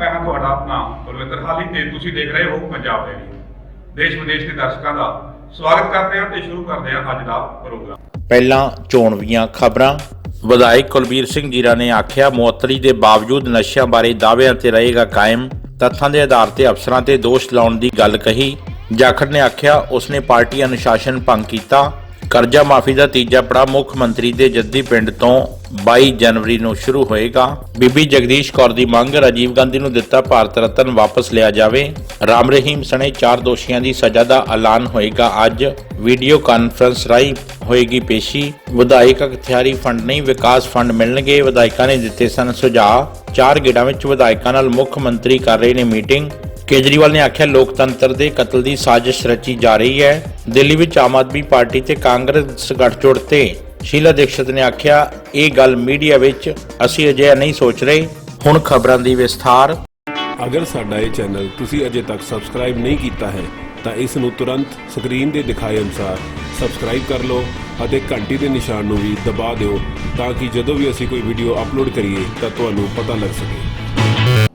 ਮੈਂ ਹਾਂ ਤੁਹਾਡਾ ਆਪਣਾ ਗੁਰਵਿੰਦਰ ਹਾਲੀ ਤੇ ਤੁਸੀਂ ਦੇਖ ਰਹੇ ਹੋ ਪੰਜਾਬ ਦੇ ਦੇਸ਼ ਵਿਦੇਸ਼ ਦੇ ਦਰਸ਼ਕਾਂ ਦਾ ਸਵਾਗਤ ਕਰਦੇ ਹਾਂ ਤੇ ਸ਼ੁਰੂ ਕਰਦੇ ਹਾਂ ਅੱਜ ਦਾ ਪ੍ਰੋਗਰਾਮ। ਪਹਿਲਾਂ ਚੋਣਵੀਆਂ ਖਬਰਾਂ। ਵਿਧਾਇਕ ਕੁਲਬੀਰ ਸਿੰਘ ਜੀਰਾ ਨੇ ਆਖਿਆ, ਮੁਅੱਤਲੀ ਦੇ ਬਾਵਜੂਦ ਨਸ਼ਿਆਂ ਬਾਰੇ ਦਾਅਵਿਆਂ ਤੇ ਰਹੇਗਾ ਕਾਇਮ, ਤੱਥਾਂ ਦੇ ਆਧਾਰ ਤੇ ਅਫਸਰਾਂ ਤੇ ਦੋਸ਼ ਲਾਉਣ ਦੀ ਗੱਲ ਕਹੀ। ਜਾਖੜ ਨੇ ਆਖਿਆ, ਉਸਨੇ ਪਾਰਟੀ ਅਨੁਸ਼ਾਸਨ ਭੰਗ ਕੀਤਾ। ਕਰਜ਼ਾ ਮਾਫੀ ਦਾ ਤੀਜਾ ਪੜਾਅ ਮੁੱਖ ਮੰਤਰੀ ਦੇ ਜੱਦੀ ਪਿੰਡ ਤੋਂ 22 ਜਨਵਰੀ ਨੂੰ ਸ਼ੁਰੂ ਹੋਏਗਾ। ਬੀਬੀ ਜਗਦੀਸ਼ ਕੌਰ ਦੀ ਮੰਗ ਰਾਜੀਵ ਗਾਂਧੀ ਨੂੰ ਦਿੱਤਾ ਭਾਰਤ ਰਤਨ ਵਾਪਸ ਲਿਆ ਜਾਵੇ। ਰਾਮ ਰਹੀਮ ਸਣੇ ਚਾਰ ਦੋਸ਼ੀਆਂ ਦੀ ਸਜ਼ਾ ਦਾ ਐਲਾਨ ਹੋਏਗਾ। ਅੱਜ ਵੀਡੀਓ ਕਾਨਫਰੰਸ ਰਾਹੀਂ ਹੋਏਗੀ ਪੇਸ਼ੀ। ਵਿਧਾਇਕ ਅਖਤਿਆਰੀ ਫੰਡ ਨਹੀਂ, ਵਿਕਾਸ ਫੰਡ ਮਿਲਣਗੇ। ਵਿਧਾਇਕਾਂ ਨੇ ਦਿੱਤੇ ਸਨ ਸੁਝਾਅ। ਚਾਰ ਗੇੜਾਂ ਵਿੱਚ ਵਿਧਾਇਕਾਂ ਨਾਲ ਮੁੱਖ ਮੰਤਰੀ ਕਰ ਰਹੇ ਨੇ ਮੀਟਿੰਗ। ਕੇਜਰੀਵਾਲ ਨੇ ਆਖਿਆ, ਲੋਕਤੰਤਰ ਦੇ ਕਤਲ ਦੀ ਸਾਜ਼ਿਸ਼ ਰਚੀ ਜਾ ਰਹੀ ਹੈ। ਦਿੱਲੀ ਵਿੱਚ ਆਮ ਆਦਮੀ ਪਾਰਟੀ ਤੇ ਕਾਂਗਰਸ ਗਠਜੋੜ ਤੇ ਸ਼ੀਲਾ ਦੀਕਸ਼ਤ ਨੇ ਆਖਿਆ ਇਹ ਗੱਲ ਮੀਡੀਆ ਵਿੱਚ ਅਸੀਂ ਅਜੇ ਨਹੀਂ ਸੋਚ ਰਹੇ। ਹੁਣ ਖਬਰਾਂ ਦੀ ਵਿਸਥਾਰ। ਅਗਰ ਸਾਡਾ ਇਹ ਚੈਨਲ ਤੁਸੀਂ ਅਜੇ ਤੱਕ ਸਬਸਕ੍ਰਾਈਬ ਨਹੀਂ ਕੀਤਾ ਹੈ ਤਾਂ ਇਸ ਨੂੰ ਤੁਰੰਤ ਸਕਰੀਨ ਦੇ ਦਿਖਾਏ ਅਨੁਸਾਰ ਸਬਸਕ੍ਰਾਈਬ ਕਰ ਲਓ ਅਤੇ ਘੰਟੀ ਦੇ ਨਿਸ਼ਾਨ ਨੂੰ ਵੀ ਦਬਾ ਦਿਓ ਤਾਂ ਕਿ ਜਦੋਂ ਵੀ ਅਸੀਂ ਕੋਈ ਵੀਡੀਓ ਅਪਲੋਡ ਕਰੀਏ ਤਾਂ ਤੁਹਾਨੂੰ ਪਤਾ ਲੱਗ ਸਕੇ।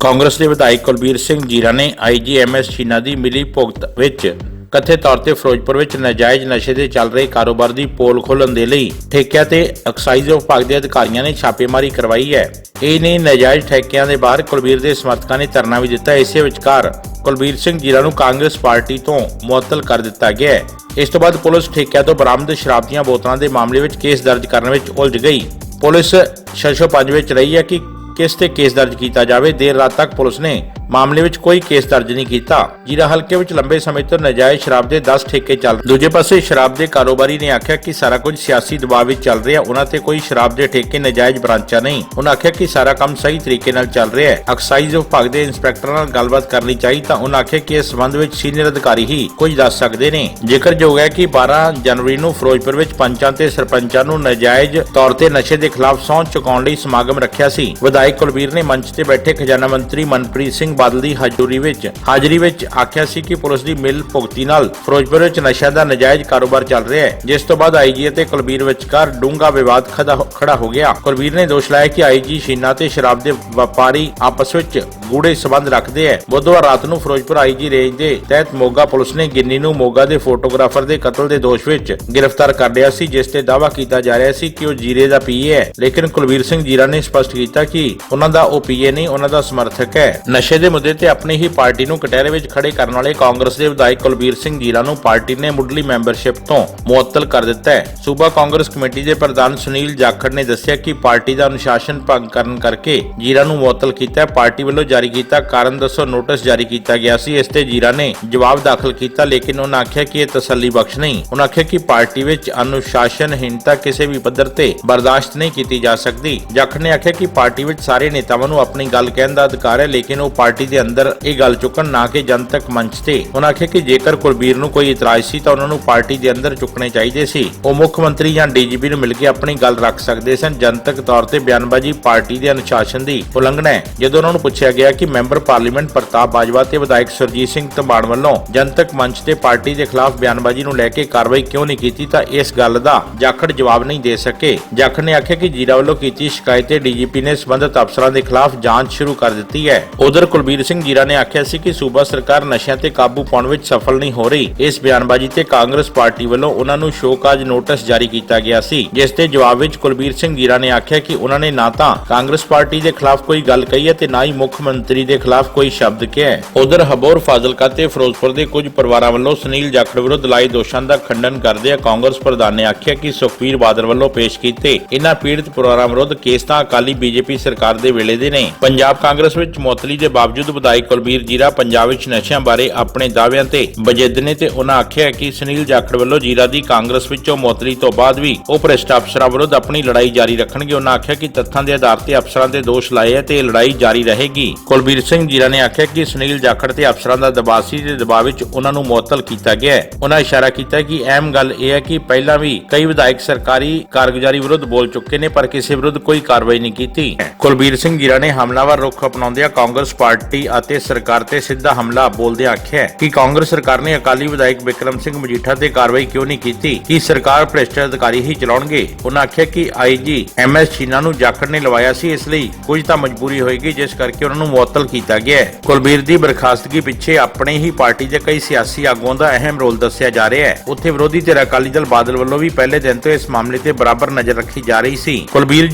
ਕਾਂਗਰਸ ਦੇ ਵਿਧਾਇਕ ਕੁਲਬੀਰ ਸਿੰਘ ਜੀਰਾ ਨੇ ਆਈਜੀਐਮਐਸ ਚੀਨਾ ਦੀ ਮਿਲੀ ਭੁਗਤ ਵਿੱਚ ਕਥਿਤ ਤੌਰ ਤੇ ਫਿਰੋਜ਼ਪੁਰ ਵਿੱਚ ਨਾਜਾਇਜ਼ ਨਸ਼ੇ ਦੇ ਚੱਲ ਰਹੇ ਕਾਰੋਬਾਰ ਦੀ ਪੋਲ ਖੋਲਣ ਦੇ ਲਈ ਠੇਕਿਆਂ ਤੇ ਐਕਸਾਈਜ਼ ਵਿਭਾਗ ਦੇ ਅਧਿਕਾਰੀਆਂ ਨੇ ਛਾਪੇਮਾਰੀ ਕਰਵਾਈ ਹੈ। ਇਹ ਨੇ ਨਾਜਾਇਜ਼ ਠੇਕਿਆਂ ਦੇ ਬਾਹਰ ਕੁਲਬੀਰ ਦੇ ਸਮਰਥਕਾਂ ਨੇ ਧਰਨਾ ਵੀ ਦਿੱਤਾ। ਇਸੇ ਵਿਚਕਾਰ ਕੁਲਬੀਰ ਸਿੰਘ ਜੀਰਾ ਨੂੰ ਕਾਂਗਰਸ ਪਾਰਟੀ ਤੋਂ ਮੁਅੱਤਲ ਕਰ ਦਿੱਤਾ ਗਿਆ ਹੈ। ਇਸ ਤੋਂ ਬਾਅਦ ਪੁਲਿਸ ਠੇਕਿਆਂ ਤੋਂ ਬਰਾਮਦ ਸ਼ਰਾਬ ਦੀਆਂ ਬੋਤਲਾਂ ਦੇ ਮਾਮਲੇ ਵਿੱਚ ਕੇਸ ਦਰਜ ਕਰਨ ਵਿੱਚ ਉਲਝ ਗਈ। ਪੁਲਿਸ ਸ਼ਸ਼ੋ ਪੰਜ ਵਿੱਚ ਰਹੀ ਹੈ ਕਿ ਕਿਸ ਤੇ ਕੇਸ ਦਰਜ ਕੀਤਾ ਜਾਵੇ। ਦੇਰ ਰਾਤ ਤੱਕ ਪੁਲਿਸ ਨੇ ਮਾਮਲੇ ਵਿੱਚ ਕੋਈ ਕੇਸ ਦਰਜ ਨਹੀਂ ਕੀਤਾ ਜੀਰਾ ਹਲਕੇ ਵਿੱਚ ਲੰਬੇ ਸਮੇਂ ਤੋਂ ਨਜਾਇਜ਼ ਸ਼ਰਾਬ ਦੇ 10 ਠੇਕੇ ਚੱਲ ਦੂਜੇ ਪਾਸੇ ਸ਼ਰਾਬ ਦੇ ਕਾਰੋਬਾਰੀ ਨੇ ਆਖਿਆ ਕਿ ਸਾਰਾ ਕੁਝ ਸਿਆਸੀ ਦਬਾਅ ਵਿੱਚ ਚੱਲ ਰਿਹਾ, ਉਹਨਾਂ ਤੇ ਕੋਈ ਸ਼ਰਾਬ ਦੇ ਠੇਕੇ ਨਜਾਇਜ਼ ਬ੍ਰਾਂਚਾਂ ਨਹੀਂ। ਉਹਨਾਂ ਆਖਿਆ ਕਿ ਸਾਰਾ ਕੰਮ ਸਹੀ ਤਰੀਕੇ ਨਾਲ ਚੱਲ ਰਿਹਾ ਹੈ। ਐਕਸਾਈਜ਼ ਵਿਭਾਗ ਦੇ ਇੰਸਪੈਕਟਰ ਨਾਲ ਗੱਲਬਾਤ ਕਰਨੀ ਚਾਹੀ ਤਾਂ ਉਹਨਾਂ ਆਖਿਆ ਕਿ ਇਸ ਸੰਬੰਧ ਵਿੱਚ ਸੀਨੀਅਰ ਅਧਿਕਾਰੀ ਹੀ ਕੁਝ ਦੱਸ ਸਕਦੇ ਨੇ। ਜ਼ਿਕਰਯੋਗ ਹੈ ਕਿ 12 ਜਨਵਰੀ ਨੂੰ ਫਿਰੋਜ਼ਪੁਰ ਵਿੱਚ ਪੰਚਾਂ ਤੇ ਸਰਪੰਚਾਂ ਨੂੰ ਨਜਾਇਜ਼ ਤੌਰ ਤੇ ਨਸ਼ੇ ਦੇ ਖਿਲਾਫ ਸਹੁੰ ਚੁਕਾਉਣ ਲਈ ਸਮਾਗਮ ਰੱਖਿਆ ਸੀ। ਵਿਧਾਇਕ ਕੁਲਬੀਰ ਨੇ ਮੰਚ ਤੇ ਬੈਠੇ ਖਜ਼ਾਨਾ ਮੰਤਰੀ ਮਨਪ੍ਰੀਤ ਸਿੰਘ ਬਾਦਲ ਦੀ ਹਾਜ਼ਰੀ ਵਿੱਚ। ਹਾਜ਼ਰੀ ਵਿੱਚ ਆਖਿਆ ਸੀ ਕਿ ਪੁਲਿਸ ਦੀ ਮਿਲ ਭੁਗਤੀ ਨਾਲ ਫਿਰੋਜ਼ਪੁਰ ਵਿੱਚ ਨਸ਼ਾ ਦਾ ਨਜਾਇਜ਼ ਕਾਰੋਬਾਰ ਚੱਲ ਰਿਹਾ ਹੈ, ਜਿਸ ਤੋਂ ਬਾਅਦ ਆਈਜੀ ਅਤੇ ਕੁਲਬੀਰ ਵਿਚਕਾਰ ਡੂੰਘਾ ਵਿਵਾਦ ਖੜਾ ਖੜਾ ਹੋ ਗਿਆ। ਕੁਲਬੀਰ ਨੇ ਦੋਸ਼ ਲਾਇਆ ਕਿ ਆਈਜੀ ਸ਼ੀਨਾ ਤੇ ਸ਼ਰਾਬ ਦੇ ਵਪਾਰੀ ਆਪਸ ਵਿੱਚ ਗੂੜੇ ਸਬੰਧ ਰੱਖਦੇ ਹੈ। ਬੁੱਧਵਾਰ ਰਾਤ ਨੂੰ ਫਿਰੋਜ਼ਪੁਰ ਆਈਜੀ ਰੇਂਜ ਦੇ ਤਹਿਤ ਮੋਗਾ ਪੁਲਿਸ ਨੇ ਗਿੰਨੀ ਨੂੰ ਮੋਗਾ ਦੇ ਫੋਟੋਗ੍ਰਾਫਰ ਦੇ ਕਤਲ ਦੇ ਦੋਸ਼ ਵਿੱਚ ਗ੍ਰਿਫਤਾਰ ਕਰ ਲਿਆ ਸੀ, ਜਿਸ ਤੇ ਦਾਅਵਾ ਕੀਤਾ ਜਾ ਰਿਹਾ ਸੀ ਕਿ ਉਹ ਜੀਰੇ ਦਾ ਪੀਏ ਹੈ। ਲੇਕਿਨ ਕੁਲਬੀਰ ਸਿੰਘ ਜੀਰਾ ਨੇ ਸਪਸ਼ਟ ਕੀਤਾ ਕਿ ਉਹਨਾਂ ਦਾ ਉਹ ਪੀਏ ਨਹੀਂ, ਉਹਨਾਂ ਦਾ ਸਮਰਥਕ ਹੈ। ਨਸ਼ੇ ਦੇ ਮੁੱਦੇ ਤੇ ਆਪਣੀ ਹੀ ਪਾਰਟੀ ਨੂੰ ਕਟਹਿਰੇ ਵਿੱਚ ਖੜੇ ਕਰਨ ਵਾਲੇ ਕਾਂਗਰਸ ਦੇ ਵਿਧਾਇਕ ਕੁਲਬੀਰ ਸਿੰਘ ਜੀਰਾ ਨੂੰ ਪਾਰਟੀ ਨੇ ਮੁੱਢਲੀ ਮੈਂਬਰਸ਼ਿਪ ਤੋਂ ਮੁਅੱਤਲ ਕਰ ਦਿੱਤਾ ਹੈ। ਸੂਬਾ ਕਾਂਗਰਸ ਕਮੇਟੀ ਦੇ ਪ੍ਰਧਾਨ ਸੁਨੀਲ ਜਾਖੜ ਨੇ ਦੱਸਿਆ ਕਿ ਪਾਰਟੀ ਦਾ ਅਨੁਸ਼ਾਸਨ ਭੰਗ ਕਰਨ ਕਰਕੇ ਜੀਰਾ ਨੂੰ ਮੁਅੱਤਲ ਕੀਤਾ ਹੈ। ਪਾਰਟੀ ਵੱਲੋਂ ਜਾਰੀ ਕੀਤਾ ਕਾਰਨ ਦੱਸੋ, ਨੋਟਿਸ ਜਾਰੀ ਕੀਤਾ ਗਿਆ ਸੀ। ਇਸ ਤੇ ਜੀਰਾ ਨੇ ਜਵਾਬ ਦਾਖਲ ਕੀਤਾ, ਲੇਕਿਨ ਉਹਨਾਂ ਆਖਿਆ ਕਿ ਇਹ ਤਸੱਲੀ ਬਖਸ਼ ਨਹੀਂ। ਉਹਨਾਂ ਆਖਿਆ ਕਿ ਪਾਰਟੀ ਵਿੱਚ ਅਨੁਸ਼ਾਸਨਹੀਨਤਾ ਕਿਸੇ ਵੀ ਪੱਧਰ ਤੇ ਬਰਦਾਸ਼ਤ ਨਹੀਂ ਕੀਤੀ ਜਾ ਸਕਦੀ। ਜਾਖੜ ਨੇ ਆਖਿਆ ਕਿ ਪਾਰਟੀ ਵਿੱਚ ਸਾਰੇ ਨੇਤਾਵਾਂ ਨੂੰ ਆਪਣੀ ਗੱਲ ਕਹਿਣ ਦਾ ਅਧਿਕਾਰ ਹੈ, ਲੇਕਿਨ ਉਹ ਪਾਰਟੀ ਪਾਰਟੀ ਦੇ ਅੰਦਰ ਇਹ ਗੱਲ ਚੁੱਕਣ, ਨਾ ਕਿ ਜਨਤਕ ਮੰਚ ਤੇ। ਉਹਨਾਂ ਆਖਿਆ ਕਿ ਜੇਕਰ ਕੁਲਬੀਰ ਨੂੰ ਕੋਈ ਇਤਰਾਜ਼ ਸੀ ਤਾਂ ਉਹਨਾਂ ਨੂੰ ਪਾਰਟੀ ਦੇ ਅੰਦਰ ਚੁੱਕਣੇ ਚਾਹੀਦੇ ਸੀ। ਉਹ ਮੁੱਖ ਮੰਤਰੀ ਜਾਂ ਡੀਜੀਪੀ ਨੂੰ ਮਿਲ ਕੇ ਆਪਣੀ ਗੱਲ ਰੱਖ ਸਕਦੇ ਸਨ। ਜਨਤਕ ਤੌਰ ਤੇ ਬਿਆਨਬਾਜ਼ੀ ਪਾਰਟੀ ਦੇ ਅਨੁਸ਼ਾਸਨ ਦੀ ਉਲੰਘਣਾ ਹੈ। ਜਦੋਂ ਉਹਨਾਂ ਨੂੰ ਪੁੱਛਿਆ ਗਿਆ ਕਿ ਮੈਂਬਰ ਪਾਰਲੀਮੈਂਟ ਪ੍ਰਤਾਪ ਬਾਜਵਾ ਤੇ ਵਿਧਾਇਕ ਸੁਰਜੀਤ ਸਿੰਘ ਧਮਾੜ ਵੱਲੋਂ ਜਨਤਕ ਮੰਚ ਤੇ ਪਾਰਟੀ ਦੇ ਖਿਲਾਫ ਬਿਆਨਬਾਜ਼ੀ ਨੂੰ ਲੈ ਕੇ ਕਾਰਵਾਈ ਕਿਉਂ ਨਹੀਂ ਕੀਤੀ, ਤਾਂ ਇਸ ਗੱਲ ਦਾ ਜਾਖੜ ਜਵਾਬ ਨਹੀਂ ਦੇ ਸਕੇ। ਜਾਖੜ ਨੇ ਆਖਿਆ ਕਿ ਜੀਰਾ ਵੱਲੋਂ ਕੀਤੀ ਸ਼ਿਕਾਇਤ ਤੇ ਡੀਜੀਪੀ ਨੇ ਸਬੰਧਤ ਅਫਸਰਾਂ ਦੇ ਖਿਲਾਫ ਜਾਂਚ ਸ਼ੁਰੂ ਕਰ ਦਿੱਤੀ ਹੈ। ਉਧਰ ਕੁਲਬੀਰ ਸਿੰਘ ਜੀਰਾ ਨੇ ਆਖਿਆ ਸੀ ਕਿ ਸੂਬਾ ਸਰਕਾਰ ਨਸ਼ਿਆਂ ਤੇ ਕਾਬੂ ਪਾਉਣ ਵਿੱਚ ਸਫਲ ਨਹੀਂ ਹੋ ਰਹੀ। ਇਸ ਬਿਆਨਬਾਜ਼ੀ ਤੇ ਕਾਂਗਰਸ ਪਾਰਟੀ ਵੱਲੋਂ ਉਹਨਾਂ ਨੂੰ ਸ਼ੋਕਾਜ ਨੋਟਿਸ ਜਾਰੀ ਕੀਤਾ ਗਿਆ ਸੀ, ਜਿਸ ਦੇ ਜਵਾਬ ਵਿੱਚ ਕੁਲਬੀਰ ਸਿੰਘ ਜੀਰਾ ਨੇ ਆਖਿਆ ਕਿ ਉਹਨਾਂ ਨੇ ਨਾ ਤਾਂ ਕਾਂਗਰਸ ਪਾਰਟੀ ਦੇ ਖਿਲਾਫ ਕੋਈ ਗੱਲ ਕਹੀ ਹੈ ਤੇ ਨਾ ਹੀ ਮੁੱਖ ਮੰਤਰੀ ਦੇ ਖਿਲਾਫ ਕੋਈ ਸ਼ਬਦ ਕਿਹਾ ਹੈ। ਉਧਰ ਹਬੋਰ, ਫਾਜ਼ਿਲਕਾ ਤੇ ਫਿਰੋਜ਼ਪੁਰ ਦੇ ਕੁਝ ਪਰਿਵਾਰਾਂ ਵੱਲੋਂ ਸੁਨੀਲ ਜਾਖੜ ਵਿਰੁੱਧ ਲਾਏ ਦੋਸ਼ਾਂ ਦਾ ਖੰਡਨ ਕਰਦੇ ਆ ਕਾਂਗਰਸ ਪ੍ਰਧਾਨ ਨੇ ਆਖਿਆ ਕਿ ਸੁਖਬੀਰ ਬਾਦਲ ਵੱਲੋਂ ਪੇਸ਼ ਕੀਤੇ ਇਨ੍ਹਾਂ ਪੀੜਤ ਪਰਿਵਾਰਾਂ ਵਿਰੁੱਧ ਕੇਸ ਤਾਂ ਅਕਾਲੀ ਬੀਜੇਪੀ ਸਰਕਾਰ ਦੇ ਵੇਲੇ ਦੇ ਨੇ। ਪੰਜਾਬ ਕਾਂਗਰਸ ਵਿੱਚ ਮੁਅੱਤਲੀ ਦੇ ਬਾਵਜੂਦ ਵਿਧਾਇਕ ਕੁਲਬੀਰ ਜੀਰਾ ਪੰਜਾਬ ਵਿੱਚ ਨਸ਼ਿਆਂ ਬਾਰੇ ਆਪਣੇ ਦਾਅਵਿਆਂ ਤੇ ਬਜਿੱਦ ਤੇ ਉਹਨਾਂ ਆਖਿਆ ਕਿ ਸੁਨੀਲ ਜਾਖੜ ਵੱਲੋਂ ਜੀਰਾ ਦੀ ਕਾਂਗਰਸ ਵਿੱਚੋਂ ਮੁਅੱਤਲੀ ਤੋਂ ਬਾਅਦ ਵੀ ਉਹ ਭ੍ਰਿਸ਼ਟ ਅਫਸਰਾਂ ਵਿਰੁੱਧ ਆਪਣੀ ਲੜਾਈ ਜਾਰੀ ਰੱਖਣਗੇ। ਉਹਨਾਂ ਆਖਿਆ ਕਿ ਤੱਥਾਂ ਦੇ ਆਧਾਰ ਤੇ ਅਫਸਰਾਂ ਤੇ ਦੋਸ਼ ਲਾਏ ਹੈ ਤੇ ਇਹ ਲੜਾਈ ਜਾਰੀ ਰਹੇਗੀ। ਕੁਲਬੀਰ ਸਿੰਘ ਜੀਰਾ ਨੇ ਆਖਿਆ ਕਿ ਸੁਨੀਲ ਜਾਖੜ ਤੇ ਅਫਸਰਾਂ ਦਾ ਦਬਾਅ ਸੀ ਤੇ ਦਬਾਅ ਵਿੱਚ ਉਹਨਾਂ ਨੂੰ ਮੁਅੱਤਲ ਕੀਤਾ ਗਿਆ ਹੈ। ਉਹਨਾਂ ਇਸ਼ਾਰਾ ਕੀਤਾ ਕਿ ਅਹਿਮ ਗੱਲ ਇਹ ਹੈ ਕਿ ਪਹਿਲਾਂ ਵੀ ਕਈ ਵਿਧਾਇਕ ਸਰਕਾਰੀ ਕਾਰਗੁਜ਼ਾਰੀ ਵਿਰੁੱਧ ਬੋਲ ਚੁੱਕੇ ਨੇ ਪਰ ਕਿਸੇ ਵਿਰੁੱਧ ਕੋਈ ਕਾਰਵਾਈ ਨਹੀਂ ਕੀਤੀ। ਕੁਲਬੀਰ ਸਿੰਘ ਜੀਰਾ ਨੇ ਹਮਲਾਵਰ ਰੁਖ ਅਪਣਾਉਂਦਿਆਂ ਕਾਂਗਰਸ ਪਾਰਟੀ ਪਾਰਟੀ ਅਤੇ ਸਰਕਾਰ ਤੇ ਸਿੱਧਾ ਹਮਲਾ ਬੋਲਦਿਆਂ ਆਖਿਆ ਕਿ ਕਾਂਗਰਸ ਸਰਕਾਰ ਨੇ ਅਕਾਲੀ ਵਿਧਾਇਕ ਵਿਕਰਮ ਸਿੰਘ ਮਜੀਠਾ ਤੇ ਕਾਰਵਾਈ ਕਿਉਂ ਨਹੀਂ ਕੀਤੀ? ਕਿ ਸਰਕਾਰ ਭ੍ਰਿਸ਼ਟ ਅਧਿਕਾਰੀ ਹੀ ਚਲਾਉਣਗੇ? ਉਹਨਾਂ ਆਖਿਆ ਕਿ ਆਈਜੀ ਐਮਐਸ ਚੀਨਾ ਨੂੰ ਜਾਖੜ ਨੇ ਲਵਾਇਆ ਸੀ, ਇਸ ਲਈ ਕੁਝ ਤਾਂ ਮਜਬੂਰੀ ਹੋਏਗੀ, ਜਿਸ ਕਰਕੇ ਉਹਨਾਂ ਨੂੰ ਮੁਅੱਤਲ ਕੀਤਾ ਗਿਆ ਹੈ। ਕੁਲਬੀਰ ਦੀ ਬਰਖਾਸਤਗੀ ਪਿੱਛੇ ਆਪਣੇ ਹੀ ਪਾਰਟੀ ਦੇ ਕਈ ਸਿਆਸੀ ਆਗੂਆਂ ਦਾ ਅਹਿਮ ਰੋਲ ਦੱਸਿਆ ਜਾ ਰਿਹਾ ਹੈ। ਉੱਥੇ ਵਿਰੋਧੀ ਧਿਰ ਅਕਾਲੀ ਦਲ ਬਾਦਲ ਵੱਲੋਂ ਵੀ ਪਹਿਲੇ ਦਿਨ ਤੋਂ ਇਸ ਮਾਮਲੇ ਤੇ ਬਰਾਬਰ ਨਜ਼ਰ ਰੱਖੀ ਜਾ ਰਹੀ ਸੀ। ਕੁਲਬੀਰ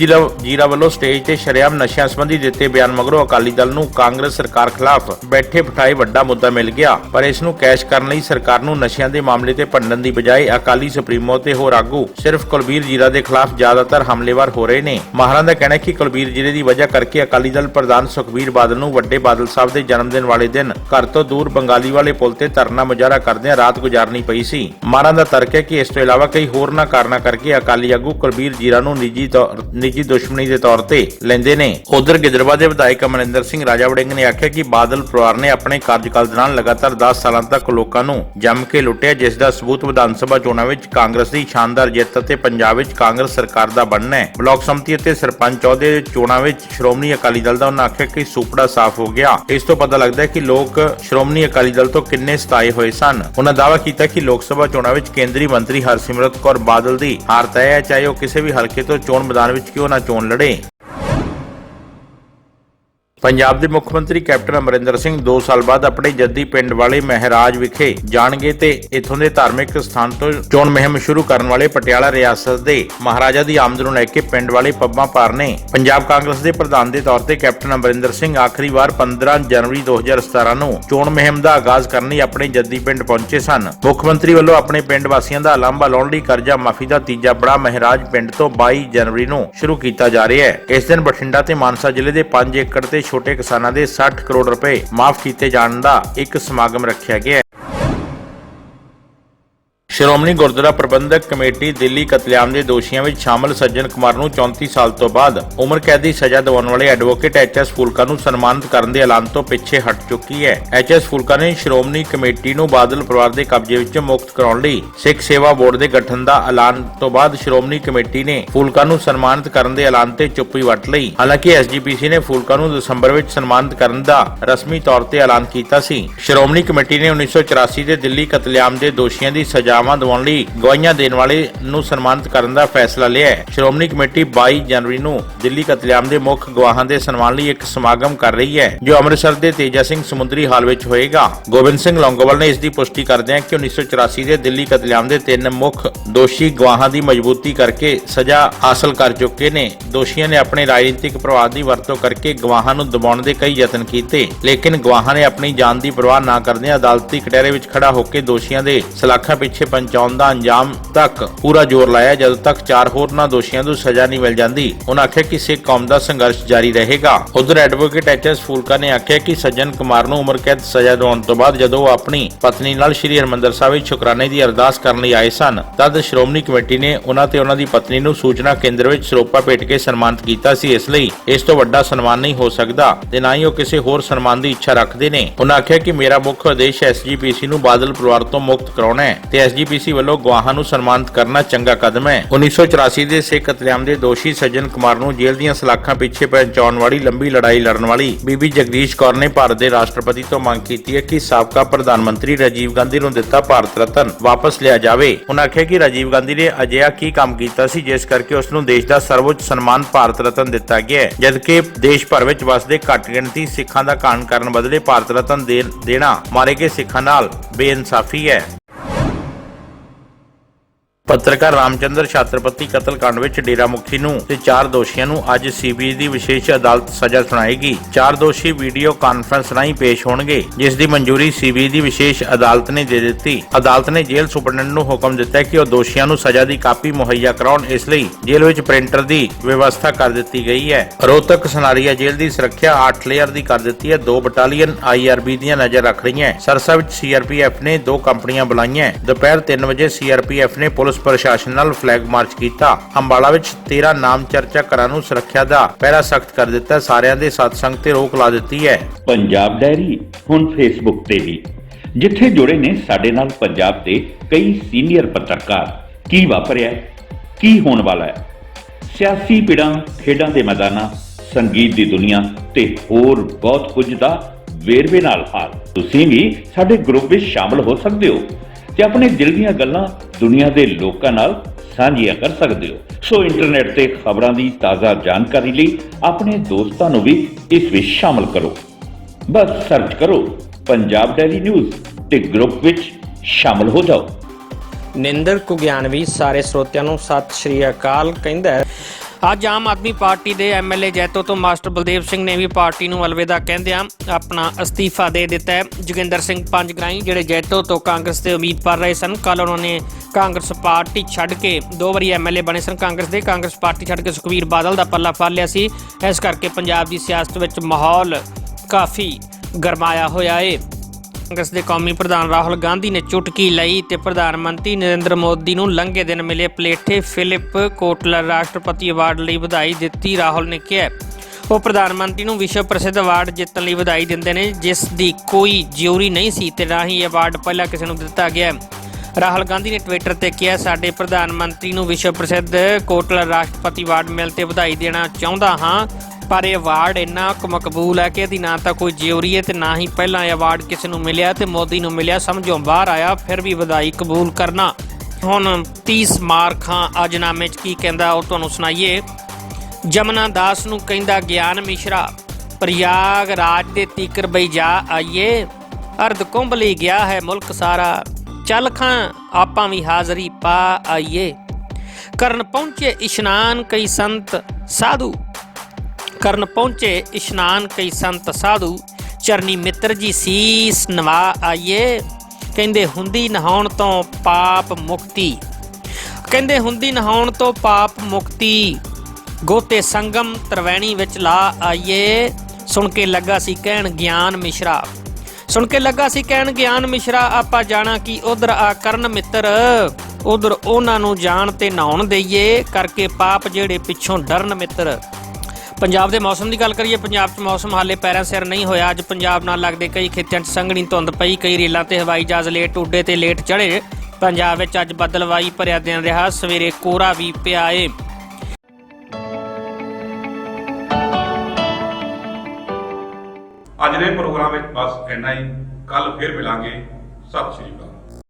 ਜੀਰਾ ਵੱਲੋਂ ਸਟੇਜ ਤੇ ਸ਼ਰੇਆਮ ਨਸ਼ਿਆਂ ਸੰਬੰਧੀ ਦਿੱਤੇ ਬਿਆਨ ਮਗਰੋਂ ਅਕਾਲੀ ਦਲ ਨੂੰ ਕਾਂਗਰਸ ਸਰਕਾਰ ਖਿਲਾਫ ਬੈਠੇ ਬਿਠਾਏ ਵੱਡਾ ਮੁੱਦਾ ਮਿਲ ਗਿਆ, ਪਰ ਇਸ ਨੂੰ ਕੈਸ਼ ਕਰਨ ਲਈ ਸਰਕਾਰ ਨੂੰ ਨਸ਼ਿਆਂ ਦੇ ਮਾਮਲੇ ਤੇ ਭੰਡਣ ਦੀ ਬਜਾਏ ਅਕਾਲੀ ਸੁਪਰੀਮੋ ਤੇ ਹੋਰ ਆਗੂ, ਸਿਰਫ ਕੁਲਬੀਰ ਜੀਰਾ ਦੇ ਖਿਲਾਫ ਜ਼ਿਆਦਾਤਰ ਹਮਲੇਵਾਰ ਹੋ ਰਹੇ ਨੇ। ਮਾਹਰਾਂ ਦਾ ਕਹਿਣਾ ਹੈ ਕਿ ਕੁਲਬੀਰ ਜੀਰੇ ਦੀ ਵਜ੍ਹਾ ਕਰਕੇ ਅਕਾਲੀ ਦਲ ਪ੍ਰਧਾਨ ਸੁਖਬੀਰ ਬਾਦਲ ਨੂੰ ਵੱਡੇ ਬਾਦਲ ਸਾਹਿਬ ਦੇ ਜਨਮ ਦਿਨ ਵਾਲੇ ਦਿਨ ਘਰ ਤੋਂ ਦੂਰ ਬੰਗਾਲੀ ਵਾਲੇ ਪੁਲ ਤੇ ਧਰਨਾ ਮੁਜ਼ਾਹਰਾ ਕਰਦਿਆਂ ਰਾਤ ਗੁਜ਼ਾਰਨੀ ਪਈ ਸੀ। ਮਾਹਰਾਂ ਦਾ ਤਰਕ ਹੈ ਕਿ ਇਸ ਤੋਂ ਇਲਾਵਾ ਕਈ ਹੋਰਨਾਂ ਕਾਰਨਾਂ ਕਰਕੇ ਅਕਾਲੀ ਆਗੂ ਕੁਲਬੀਰ ਜੀਰਾ ਨੂੰ ਨਿੱਜੀ ਨਿੱਜੀ ਦੁਸ਼ਮਣੀ ਦੇ ਤੌਰ ਤੇ ਲੈਂਦੇ ਨੇ। ਉਧਰ ਗਿੱਦੜਬਾਹ ਦੇ ਵਿਧਾਇਕ ਅਮਰਿੰਦਰ ਸਿੰਘ ਰਾਜਾ ਵੜਿੰਗ ਨੇ ਆਖਿਆ ਕਿ ਬਾਦਲ ਪਰਿਵਾਰ ਨੇ ਆਪਣੇ ਕਾਰਜਕਾਲ ਦੌਰਾਨ ਲਗਾਤਾਰ 10 ਸਾਲਾਂ ਤੱਕ ਲੋਕਾਂ ਨੂੰ ਜੰਮ ਕੇ ਲੁੱਟਿਆ, ਜਿਸ ਦਾ ਸਬੂਤ ਵਿਧਾਨ ਸਭਾ ਚੋਣਾਂ ਵਿੱਚ ਕਾਂਗਰਸ ਦੀ ਸ਼ਾਨਦਾਰ ਜਿੱਤ ਅਤੇ ਪੰਜਾਬ ਵਿੱਚ ਕਾਂਗਰਸ ਸਰਕਾਰ ਦਾ ਬਣਨਾ ਹੈ। ਬਲਾਕ ਸੰਮਤੀ ਅਤੇ ਸਰਪੰਚ ਅਹੁਦੇ ਚੋਣਾਂ ਵਿੱਚ ਸ਼੍ਰੋਮਣੀ ਅਕਾਲੀ ਦਲ ਦਾ ਉਹਨਾਂ ਆਖਿਆ ਕਿ ਸੁਪੜਾ ਸਾਫ਼ ਹੋ ਗਿਆ। ਇਸ ਤੋਂ ਪਤਾ ਲੱਗਦਾ ਹੈ ਕਿ ਲੋਕ ਸ਼੍ਰੋਮਣੀ ਅਕਾਲੀ ਦਲ ਤੋਂ ਕਿੰਨੇ ਸਤਾਏ ਹੋਏ ਸਨ। ਉਹਨਾਂ ਦਾਅਵਾ ਕੀਤਾ ਕਿ ਲੋਕ ਸਭਾ ਚੋਣਾਂ ਵਿੱਚ ਕੇਂਦਰੀ ਮੰਤਰੀ ਹਰਸਿਮਰਤ ਕੌਰ ਬਾਦਲ ਦੀ ਹਾਰ ਤੈਅ ਹੈ, ਚਾਹੇ ਉਹ ਕਿਸੇ ਵੀ ਹਲਕੇ ਤੋਂ ਚੋਣ ਮੈਦਾਨ ਵਿੱਚ ਕਿਉਂ ਨਾ ਚੋਣ ਲੜੇ। ਪੰਜਾਬ ਦੇ ਮੁੱਖ ਮੰਤਰੀ ਕੈਪਟਨ ਅਮਰਿੰਦਰ ਸਿੰਘ 2 ਸਾਲ ਬਾਅਦ ਆਪਣੇ ਜੱਦੀ ਪਿੰਡ ਵਾਲੇ ਮਹਿਰਾਜ ਵਿਖੇ ਜਾਣਗੇ ਤੇ ਇਥੋਂ ਦੇ ਧਾਰਮਿਕ ਸਥਾਨ ਤੋਂ ਚੋਣ ਮੁਹਿੰਮ ਸ਼ੁਰੂ ਕਰਨ ਵਾਲੇ ਪਟਿਆਲਾ ਰਿਆਸਤ ਦੇ ਮਹਾਰਾਜਾ ਦੀ ਆਮਦ ਨੂੰ ਲੈ ਕੇ ਪਿੰਡ ਵਾਲੇ ਪੱਬਾਂ ਪਾਰ ਨੇ। ਪੰਜਾਬ ਕਾਂਗਰਸ ਦੇ ਪ੍ਰਧਾਨ ਦੇ ਤੌਰ ਤੇ ਕੈਪਟਨ ਅਮਰਿੰਦਰ ਸਿੰਘ ਆਖਰੀ ਵਾਰ 15 ਜਨਵਰੀ 2017 ਨੂੰ ਚੋਣ ਮੁਹਿੰਮ ਦਾ ਆਗਾਜ਼ ਕਰਨ ਲਈ ਆਪਣੇ ਜੱਦੀ ਪਿੰਡ ਪਹੁੰਚੇ ਸਨ। ਮੁੱਖ ਮੰਤਰੀ ਵੱਲੋਂ ਆਪਣੇ ਪਿੰਡ ਵਾਸੀਆਂ ਦਾ ਲਾਂਭਾ ਲਾਉਣ ਲਈ ਕਰਜ਼ਾ ਮਾਫੀ ਦਾ ਤੀਜਾ ਬੜਾ ਮਹਿਰਾਜ ਪਿੰਡ ਤੋਂ 22 ਜਨਵਰੀ ਨੂੰ ਸ਼ੁਰੂ ਕੀਤਾ ਜਾ ਰਿਹਾ ਹੈ। ਇਸ ਦਿਨ ਬਠਿੰਡਾ ਤੇ ਮਾਨਸਾ ਜ਼ਿਲ੍ਹੇ ਦੇ 5 ਏਕੜ ਤੇ ਛੋਟੇ ਕਿਸਾਨਾਂ ਦੇ 60 ਕਰੋੜ ਰੁਪਏ ਮਾਫ ਕੀਤੇ ਜਾਣ ਦਾ ਇੱਕ ਸਮਾਗਮ ਰੱਖਿਆ ਗਿਆ ਸ਼੍ਰੋਮਣੀ ਗੁਰਦੁਆਰਾ ਪ੍ਰਬੰਧਕ ਕਮੇਟੀ ਦਿੱਲੀ ਕਤਲੇਆਮ ਦੇ ਦੋਸ਼ੀਆਂ ਵਿੱਚ ਸ਼ਾਮਲ ਸੱਜਣ ਕੁਮਾਰ ਨੂੰ 34 ਸਾਲ ਤੋਂ ਬਾਅਦ ਉਮਰ ਕੈਦ ਦੀ ਸਜ਼ਾ ਦਿਵਾਉਣ ਵਾਲੇ ਐਡਵੋਕੇਟ ਐਚਐਸ ਫੂਲਕਾ ਨੂੰ ਸਨਮਾਨਿਤ ਕਰਨ ਦੇ ਐਲਾਨ ਤੋਂ ਪਿੱਛੇ ਹਟ ਚੁੱਕੀ ਹੈ। ਐਚਐਸ ਫੂਲਕਾ ਨੇ ਸ਼੍ਰੋਮਣੀ ਕਮੇਟੀ ਨੂੰ ਬਾਦਲ ਪਰਿਵਾਰ ਦੇ ਕਬਜ਼ੇ ਵਿੱਚੋਂ ਮੁਕਤ ਕਰਾਉਣ ਲਈ ਸਿੱਖ ਸੇਵਾ ਬੋਰਡ ਦੇ ਗਠਨ ਦਾ ਐਲਾਨ ਤੋਂ ਬਾਅਦ ਸ਼੍ਰੋਮਣੀ ਕਮੇਟੀ ਨੇ ਫੂਲਕਾ ਨੂੰ ਸਨਮਾਨਿਤ ਕਰਨ ਦੇ ਐਲਾਨ ਤੇ ਚੁੱਪੀ ਵੱਟ ਲਈ। ਹਾਲਾਂਕਿ ਐਸਜੀਪੀਸੀ ਨੇ ਫੂਲਕਾ ਨੂੰ ਦਸੰਬਰ ਵਿੱਚ ਸਨਮਾਨਿਤ ਕਰਨ ਦਾ ਰਸਮੀ ਤੌਰ ਤੇ ਐਲਾਨ ਕੀਤਾ ਸੀ। ਸ਼੍ਰੋਮਣੀ ਕਮੇਟੀ ਨੇ 1984 ਦੇ ਦਿੱਲੀ ਕਤਲੇਆਮ ਦੇ ਦੋਸ਼ੀਆਂ ਦੀ ਸਜ਼ਾ ਸਜ਼ਾਵਾਂ ਦਿਵਾਉਣ ਲਈ ਗਵਾਹੀਆਂ ਦੇਣ ਵਾਲੇ ਨੂੰ ਸਨਮਾਨਿਤ ਕਰਨ ਦਾ ਫੈਸਲਾ ਲਿਆ ਹੈ। ਸ਼੍ਰੋਮਣੀ ਕਮੇਟੀ 22 ਜਨਵਰੀ ਨੂੰ ਦਿੱਲੀ ਕਤਲੇਆਮ ਦੇ ਮੁੱਖ ਗਵਾਹਾਂ ਦੇ ਸਨਮਾਨ ਲਈ ਇੱਕ ਸਮਾਗਮ ਕਰ ਰਹੀ ਹੈ, ਜੋ ਅੰਮ੍ਰਿਤਸਰ ਦੇ ਤੇਜਾ ਸਿੰਘ ਸਮੁੰਦਰੀ ਹਾਲ ਵਿੱਚ ਹੋਏਗਾ। ਗੋਬਿੰਦ ਸਿੰਘ ਲੌਂਗੋਵਾਲ ਨੇ ਇਸ ਦੀ ਪੁਸ਼ਟੀ ਕਰਦਿਆਂ ਕਿ 1984 ਦੇ ਦਿੱਲੀ ਕਤਲੇਆਮ ਦੇ ਤਿੰਨ ਮੁੱਖ ਦੋਸ਼ੀ ਗਵਾਹਾਂ ਦੀ ਮਜ਼ਬੂਤੀ ਕਰਕੇ ਸਜ਼ਾ ਹਾਸਲ ਕਰ ਚੁੱਕੇ ਨੇ। ਦੋਸ਼ੀਆਂ ਨੇ ਆਪਣੇ ਰਾਜਨੀਤਿਕ ਪ੍ਰਭਾਵ ਦੀ ਵਰਤੋਂ ਕਰਕੇ ਗਵਾਹਾਂ ਨੂੰ ਦਬਾਉਣ ਦੇ ਕਈ ਯਤਨ ਕੀਤੇ, ਲੇਕਿਨ ਗਵਾਹਾਂ ਨੇ ਆਪਣੀ ਜਾਨ ਦੀ ਪਰਵਾਹ ਨਾ ਕਰਦਿਆਂ ਅਦਾਲਤੀ ਕਟਹਿਰੇ ਵਿੱਚ ਖੜਾ ਹੋ ਕੇ ਦੋਸ਼ੀਆਂ ਦੇ ਸਲਾਖਾਂ ਪਿੱਛੇ ਪਹੁੰਚਾਉਣ ਦਾ ਅੰਜਾਮ ਤੱਕ ਪੂਰਾ ਜ਼ੋਰ ਲਾਇਆ, ਜਦੋਂ ਤੱਕ ਚਾਰ ਹੋਰਨਾਂ ਦੋਸ਼ੀਆਂ ਨੂੰ ਸਜ਼ਾ ਨਹੀਂ ਮਿਲ ਜਾਂਦੀ। ਉਹਨਾਂ ਆਖਿਆ ਕਿ ਸਿੱਖ ਕੌਮ ਦਾ ਸੰਘਰਸ਼ ਜਾਰੀ ਰਹੇਗਾ। ਉਧਰ ਐਡਵੋਕੇਟ ਐਚਐਸ ਫੂਲਕਾ ਨੇ ਆਖਿਆ ਕਿ ਸੱਜਣ ਕੁਮਾਰ ਨੂੰ ਉਮਰ ਕੈਦ ਸਜ਼ਾ ਦਿਵਾਉਣ ਤੋਂ ਬਾਅਦ ਜਦੋਂ ਉਹ ਆਪਣੀ ਪਤਨੀ ਨਾਲ ਸ੍ਰੀ ਹਰਿਮੰਦਰ ਸਾਹਿਬ ਵਿੱਚ ਸ਼ੁਕਰਾਨੇ ਦੀ ਅਰਦਾਸ ਕਰਨ ਲਈ ਆਏ ਸਨ, ਤਦ ਸ਼੍ਰੋਮਣੀ ਕਮੇਟੀ ਨੇ ਉਹਨਾਂ ਤੇ ਉਹਨਾਂ ਦੀ ਪਤਨੀ ਨੂੰ ਸੂਚਨਾ ਕੇਂਦਰ ਵਿੱਚ ਸਰੋਪਾ ਭੇਟ ਕੇ ਸਨਮਾਨਿਤ ਕੀਤਾ ਸੀ। ਇਸ ਲਈ ਇਸ ਤੋਂ ਵੱਡਾ ਸਨਮਾਨ ਨਹੀਂ ਹੋ ਸਕਦਾ ਤੇ ਨਾ ਹੀ ਉਹ ਕਿਸੇ ਹੋਰ ਸਨਮਾਨ ਦੀ ਇੱਛਾ ਰੱਖਦੇ ਨੇ। ਉਹਨਾਂ ਆਖਿਆ ਕਿ ਮੇਰਾ ਮੁੱਖ ਉਦੇਸ਼ ਐਸਜੀਪੀਸੀ ਨੂੰ ਬਾਦਲ ਪਰਿਵਾਰ ਤੋਂ ਮੁਕਤ ਕਰਾਉਣਾ ਹੈ ਤੇ ਐਸਜੀਪੀਸੀ ਵੱਲੋਂ ਗਵਾਹਾਂ ਨੂੰ ਸਨਮਾਨਿਤ ਕਰਨਾ ਚੰਗਾ ਕਦਮ ਹੈ। 1984 ਦੇ ਸਿੱਖ ਕਤਲੇਆਮ ਦੇ ਦੋਸ਼ੀ ਸੱਜਣ ਕੁਮਾਰ ਨੂੰ ਜੇਲ੍ਹ ਦੀਆਂ ਸਲਾਖਾਂ ਪਿੱਛੇ ਪਹੁੰਚਾਉਣ ਵਾਲੀ ਲੰਬੀ ਲੜਾਈ ਲੜਨ ਵਾਲੀ ਬੀਬੀ ਜਗਦੀਸ਼ ਕੌਰ ਨੇ ਭਾਰਤ ਦੇ ਰਾਸ਼ਟਰਪਤੀ ਤੋਂ ਮੰਗ ਕੀਤੀ ਹੈ ਕਿ ਸਾਬਕਾ ਪ੍ਰਧਾਨ ਮੰਤਰੀ ਰਾਜੀਵ ਗਾਂਧੀ ਨੂੰ ਦਿੱਤਾ ਭਾਰਤ ਰਤਨ, ਵਾਪਸ ਲਿਆ ਜਾਵੇ। ਉਹਨਾਂ ਆਖਿਆ ਕਿ ਰਾਜੀਵ ਗਾਂਧੀ ਨੇ ਅਜਿਹਾ ਕੀ ਕੰਮ ਕੀਤਾ ਸੀ, ਜਿਸ ਕਰਕੇ ਉਸ ਨੂੰ ਦੇਸ਼ ਦਾ ਸਰਵਉੱਚ ਸਨਮਾਨ ਭਾਰਤ ਰਤਨ ਦਿੱਤਾ ਗਿਆ ਹੈ, ਜਦਕਿ ਦੇਸ਼ ਭਰ ਵਿੱਚ ਵਸਦੇ ਘੱਟ ਗਿਣਤੀ ਸਿੱਖਾਂ ਦਾ ਕਾਣ ਕਰਨ ਬਦਲੇ ਭਾਰਤ ਰਤਨ ਦੇ- ਦੇਣਾ ਮਾਰੇ ਗਏ ਸਿੱਖਾਂ ਨਾਲ ਬੇਇਨਸਾਫੀ ਹੈ। ਪੱਤਰਕਾਰ ਰਾਮਚੰਦਰ ਛਾਤਰਪਤੀ ਕਤਲकांड ਵਿੱਚ ਡੇਰਾ ਮੁਖੀ ਨੂੰ ਤੇ ਚਾਰ ਦੋਸ਼ੀਆਂ ਨੂੰ ਅੱਜ ਸੀਬੀਆਈ ਦੀ ਵਿਸ਼ੇਸ਼ ਅਦਾਲਤ ਸਜ਼ਾ ਸੁਣਾਏਗੀ। ਚਾਰ ਦੋਸ਼ੀ ਵੀਡੀਓ ਕਾਨਫਰੰਸ ਰਾਹੀਂ ਪੇਸ਼ ਹੋਣਗੇ, ਜਿਸ ਦੀ ਮਨਜ਼ੂਰੀ ਸੀਬੀਆਈ ਦੀ ਵਿਸ਼ੇਸ਼ ਅਦਾਲਤ ਨੇ ਦੇ ਦਿੱਤੀ। ਅਦਾਲਤ ਨੇ ਜੇਲ੍ਹ ਸੁਪਰਡੈਂਟ ਨੂੰ ਹੁਕਮ ਦਿੱਤਾ ਕਿ ਉਹ ਦੋਸ਼ੀਆਂ ਨੂੰ ਸਜ਼ਾ ਦੀ ਕਾਪੀ ਮੁਹੱਈਆ ਕਰਾਉਣ, ਇਸ ਲਈ ਜੇਲ੍ਹ ਵਿੱਚ ਪ੍ਰਿੰਟਰ ਦੀ ਵਿਵਸਥਾ ਕਰ ਦਿੱਤੀ ਗਈ ਹੈ। ਰੋਹਤਕ ਸਨਾਰੀਆ ਜੇਲ੍ਹ ਦੀ ਸੁਰੱਖਿਆ 8 ਲੇਅਰ ਦੀ ਕਰ ਦਿੱਤੀ ਹੈ। ਦੋ ਬਟਾਲੀਅਨ ਆਈਆਰਬੀ ਦੀਆਂ ਨਜ਼ਰ ਰੱਖ ਰਹੀਆਂ ਹੈ। ਸਰਸਾ ਵਿੱਚ ਸੀਆਰਪੀਐਫ ਨੇ ਦੋ ਕੰਪਨੀਆਂ ਬੁਲਾਈਆਂ ਦੁਪਹਿਰ 3 ਵਜੇ ਸੀਆਰਪੀਐਫ ਨੇ ਪੁਲਿਸ ਪ੍ਰਸ਼ਾਸਨ ਨਾਲ ਫਲੈਗ ਮਾਰਚ ਕੀਤਾ। ਅੰਬਾਲਾ ਵਿੱਚ 13 ਨਾਮ ਚਰਚਾ ਘਰਾਂ ਨੂੰ ਸੁਰੱਖਿਆ ਦਾ ਪਹਿਰਾ ਸਖਤ ਕਰ ਦਿੱਤਾ। ਸਾਰਿਆਂ ਦੇ ਸਤਸੰਗ ਤੇ ਰੋਕ ਲਾ ਦਿੱਤੀ ਹੈ। ਪੰਜਾਬ ਡਾਇਰੀ ਹੁਣ ਫੇਸਬੁੱਕ ਤੇ ਵੀ ਜਿੱਥੇ ਜੁੜੇ ਨੇ ਸਾਡੇ ਨਾਲ ਪੰਜਾਬ ਦੇ ਕਈ ਸੀਨੀਅਰ ਪੱਤਰਕਾਰ। ਕੀ ਵਾਪਰਿਆ ਕੀ ਹੋਣ ਵਾਲਾ ਹੈ? ਸਿਆਸੀ ਪਿੜਾਂ, ਖੇਡਾਂ ਦੇ ਮੈਦਾਨਾਂ, ਸੰਗੀਤ ਦੀ ਦੁਨੀਆ ਤੇ ਹੋਰ ਬਹੁਤ ਕੁਝ ਦਾ ਵੇਰਵੇ ਨਾਲ ਹਾਲ। ਤੁਸੀਂ ਵੀ ਸਾਡੇ ਗਰੁੱਪ ਵਿੱਚ ਸ਼ਾਮਲ ਹੋ ਸਕਦੇ ਹੋ। ਤੇ ਆਪਣੇ ਦਿਲ ਦੀਆਂ ਗੱਲਾਂ ਦੁਨੀਆ ਦੇ ਲੋਕਾਂ ਨਾਲ ਸਾਂਝੀਆਂ ਕਰ ਸਕਦੇ ਹੋ। ਸੋ ਇੰਟਰਨੈਟ ਤੇ ਖਬਰਾਂ ਦੀ ਤਾਜ਼ਾ ਜਾਣਕਾਰੀ ਲਈ ਆਪਣੇ ਦੋਸਤਾਂ ਨੂੰ ਵੀ ਇਸ ਵਿੱਚ ਸ਼ਾਮਲ ਕਰੋ। ਬਸ ਸਰਚ ਕਰੋ ਪੰਜਾਬ ਡੈਲੀ ਨਿਊਜ਼ ਤੇ ਗਰੁੱਪ ਵਿੱਚ ਸ਼ਾਮਲ ਹੋ ਜਾਓ। ਨਿੰਦਰ ਕੁਗਿਆਨਵੀ ਸਾਰੇ ਸਰੋਤਿਆਂ ਨੂੰ ਸਤਿ ਸ਼੍ਰੀ ਅਕਾਲ ਕਹਿੰਦਾ ਅੱਜ ਆਮ ਆਦਮੀ ਪਾਰਟੀ ਦੇ ਐਮਐਲਏ ਜੈਤੋ ਤੋਂ ਮਾਸਟਰ ਬਲਦੇਵ ਸਿੰਘ ਨੇ ਵੀ ਪਾਰਟੀ ਨੂੰ ਅਲਵਿਦਾ ਕਹਿੰਦਿਆਂ ਆਪਣਾ ਅਸਤੀਫਾ ਦੇ ਦਿੱਤਾ ਹੈ। ਜੋਗਿੰਦਰ ਸਿੰਘ ਪੰਜਗਰਾਈ ਜਿਹੜੇ ਜੈਤੋ ਤੋਂ ਕਾਂਗਰਸ ਦੇ ਉਮੀਦਵਾਰ ਰਹੇ ਸਨ ਕੱਲ ਉਹਨਾਂ ਨੇ ਕਾਂਗਰਸ ਪਾਰਟੀ ਛੱਡ ਕੇ ਦੋ ਵਾਰੀ ਐਮਐਲਏ ਬਣੇ ਸਨ। ਕਾਂਗਰਸ ਦੇ ਕਾਂਗਰਸ ਪਾਰਟੀ ਛੱਡ ਕੇ ਸੁਖਬੀਰ ਬਾਦਲ ਦਾ ਪੱਲਾ ਫੜ ਲਿਆ ਸੀ। ਇਸ ਕਰਕੇ ਪੰਜਾਬ ਦੀ ਸਿਆਸਤ ਵਿੱਚ ਮਾਹੌਲ ਕਾਫੀ ਗਰਮਾਇਆ ਹੋਇਆ ਏ। ਕਾਂਗਰਸ ਦੇ ਕੌਮੀ ਪ੍ਰਧਾਨ ਰਾਹੁਲ ਗਾਂਧੀ ਨੇ ਚੁਟਕੀ ਲਈ ਤੇ ਪ੍ਰਧਾਨ ਮੰਤਰੀ ਨਰਿੰਦਰ ਮੋਦੀ ਨੂੰ ਲੰਘੇ ਦਿਨ ਮਿਲੇ ਪਲੇਠੇ ਫਿਲਿਪ ਕੋਟਲਰ ਰਾਸ਼ਟਰਪਤੀ ਅਵਾਰਡ ਲਈ ਵਧਾਈ ਦਿੱਤੀ ਰਾਹੁਲ ਨੇ ਕਿਹਾ। ਉਹ ਪ੍ਰਧਾਨ ਮੰਤਰੀ ਨੂੰ ਵਿਸ਼ਵ ਪ੍ਰਸਿੱਧ ਅਵਾਰਡ ਜਿੱਤਣ ਲਈ ਵਧਾਈ ਦਿੰਦੇ ਨੇ, ਜਿਸ ਦੀ ਕੋਈ ਜਿਊਰੀ ਨਹੀਂ ਸੀ ਤੇ ਨਾ ਹੀ ਅਵਾਰਡ ਪਹਿਲਾਂ ਕਿਸੇ ਨੂੰ ਦਿੱਤਾ ਗਿਆ। ਰਾਹੁਲ ਗਾਂਧੀ ਨੇ ਟਵਿੱਟਰ ਤੇ ਕਿਹਾ, ਸਾਡੇ ਪ੍ਰਧਾਨ ਮੰਤਰੀ ਨੂੰ ਵਿਸ਼ਵ ਪ੍ਰਸਿੱਧ ਕੋਟਲਰ ਰਾਸ਼ਟਰਪਤੀ ਅਵਾਰਡ ਮਿਲ ਤੇ ਵਧਾਈ ਦੇਣਾ ਚਾਹੁੰਦਾ ਹਾਂ। ਪਰ ਇਹ ਅਵਾਰਡ ਇੰਨਾ ਕੁ ਮਕਬੂਲ ਹੈ ਕਿ ਇਹਦੀ ਨਾ ਤਾਂ ਕੋਈ ਜਿਊਰੀ ਹੈ ਤੇ ਨਾ ਹੀ ਪਹਿਲਾਂ ਇਹ ਅਵਾਰਡ ਕਿਸੇ ਨੂੰ ਮਿਲਿਆ ਤੇ ਮੋਦੀ ਨੂੰ ਮਿਲਿਆ। ਸਮਝੋਂ, ਬਾਹਰ ਆਇਆ, ਫਿਰ ਵੀ ਵਧਾਈ ਕਬੂਲ ਕਰਨਾ। ਹੁਣ 30 ਮਾਰਖਾਂ ਅਜਨਾਮੇ 'ਚ ਕੀ ਕਹਿੰਦਾ ਉਹ ਤੁਹਾਨੂੰ ਸੁਣਾਈਏ। ਜਮਨਾ ਦਾਸ ਨੂੰ ਕਹਿੰਦਾ, ਗਿਆਨ ਮਿਸ਼ਰਾ ਪ੍ਰਯਾਗ ਰਾਜ ਦੇ ਤੀਕਰ ਬਈ ਜਾ ਆਈਏ। ਅਰਧ ਕੁੰਭ ਲਈ ਗਿਆ ਹੈ ਮੁਲਕ ਸਾਰਾ। ਚੱਲ ਖਾਂ, ਆਪਾਂ ਵੀ ਹਾਜ਼ਰੀ ਪਾ ਆਈਏ। ਕਰਨ ਪਹੁੰਚੇ ਇਸ਼ਨਾਨ ਕਈ ਸੰਤ, ਸਾਧੂ ਕਰਨ ਪਹੁੰਚੇ ਇਸ਼ਨਾਨ ਕਈ ਸੰਤ ਸਾਧੂ। ਚਰਨੀ ਮਿੱਤਰ ਜੀ ਸੀਸ ਨਵਾ ਆਈਏ। ਕਹਿੰਦੇ, ਹੁੰਦੀ ਨਹਾਉਣ ਤੋਂ ਪਾਪ ਮੁਕਤੀ। ਕਹਿੰਦੇ, ਹੁੰਦੀ ਨਹਾਉਣ ਤੋਂ ਪਾਪ ਮੁਕਤੀ। ਗੋਤੇ ਸੰਗਮ ਤਰਵੈਣੀ ਵਿੱਚ ਲਾ ਆਈਏ। ਸੁਣ ਕੇ ਲੱਗਾ ਸੀ ਕਹਿਣ ਗਿਆਨ ਮਿਸ਼ਰਾ। ਸੁਣ ਕੇ ਲੱਗਾ ਸੀ ਕਹਿਣ ਗਿਆਨ ਮਿਸ਼ਰਾ, ਆਪਾਂ ਜਾਣਾ ਕਿ? ਉਧਰ ਆ ਕਰਨ ਮਿੱਤਰ। ਉਧਰ ਉਹਨਾਂ ਨੂੰ ਜਾਣ ਤੇ ਨਹਾਉਣ ਦਈਏ। ਕਰਕੇ ਪਾਪ ਜਿਹੜੇ ਪਿੱਛੋਂ ਡਰਨ ਮਿੱਤਰ। ਪੰਜਾਬ ਦੇ ਮੌਸਮ ਦੀ ਗੱਲ ਕਰੀਏ, ਪੰਜਾਬ 'ਚ ਮੌਸਮ ਹਾਲੇ ਪੈਰਾਂ ਸਿਰ ਨਹੀਂ ਹੋਇਆ। ਅੱਜ ਪੰਜਾਬ ਨਾਲ ਲੱਗਦੇ ਕਈ ਖੇਤਿਆਂ 'ਚ ਸੰਘਣੀ ਧੁੰਦ ਪਈ, ਕਈ ਰੇਲਾਂ ਤੇ ਹਵਾਈ ਜਹਾਜ਼ ਲੇਟ ਉੱਡੇ ਤੇ ਲੇਟ ਚੜੇ ਪੰਜਾਬ ਵਿੱਚ ਅੱਜ ਬੱਦਲਵਾਈ ਭਰਿਆ ਦਿਨ ਰਿਹਾ, ਸਵੇਰੇ ਕੋਹਰਾ ਵੀ ਪਿਆ ਏ। ਅੱਜ ਦੇ ਪ੍ਰੋਗਰਾਮ ਵਿੱਚ ਬਸ ਇੰਨਾ ਹੀ। ਕੱਲ ਫਿਰ ਮਿਲਾਂਗੇ। ਸਤਿ ਸ਼੍ਰੀ ਅਕਾਲ।